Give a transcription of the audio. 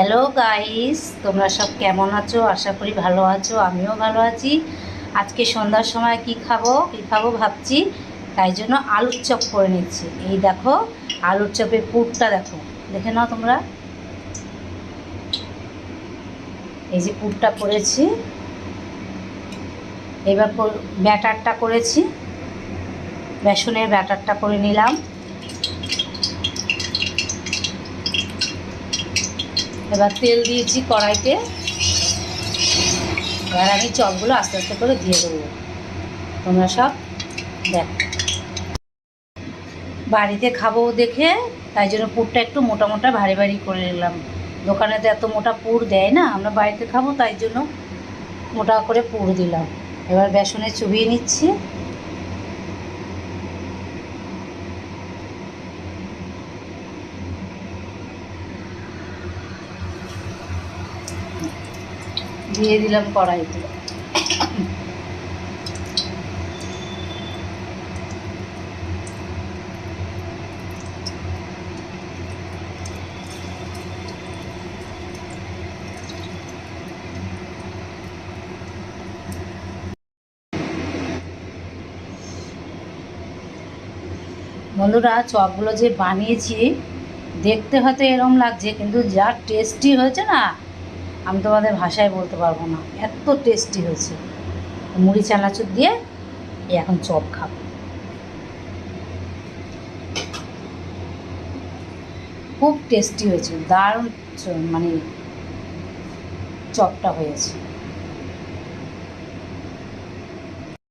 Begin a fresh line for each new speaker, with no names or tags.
Hello guys তোমরা সব কেমন আছো? আশা করি ভালো আছো, আমিও ভালো আছি। আজকে সন্ধ্যার সময় কি খাব? কি খাব ভাবছি। তাই জন্য আলুর চপ করে নিচ্ছি। এই দেখো, আলুর চপের পুরটা দেখো। দেখে নাও তোমরা। এই যে পুরটা করেছি। এবার ব্যাটারটা করেছি। বেসনের ব্যাটারটা করে নিলাম। এবার তেল দিয়েছি কড়াইতে। এবার আমি চপগুলো আস্তে আস্তে করে দিয়ে দেবো। তোমরা সব দেখো। বাড়িতে খাব দেখে, তাই জন্য পুরটা একটু মোটা মোটা ভারী ভারী করে নিলাম। দোকানে তো এত মোটা পুর দেয় না, আমরা বাড়িতে খাব তাই জন্য মোটা করে পুর দিলাম। এবার বেসনে চুবিয়ে নিচ্ছি। দিয়ে দিলাম কড়াইতে। বন্ধুরা, চপগুলো যে বানিয়েছি, দেখতে হয়তো এরম লাগছে, কিন্তু যা টেস্টি হয়েছে না আমি তোমাদের ভাষায় বলতে পারব না। এত টেস্টি হয়েছে। মুড়ি, চানাচুর দিয়ে এই এখন চপ খাব। খুব টেস্টি হয়েছে। দারুণ মানে চপটা হয়েছে।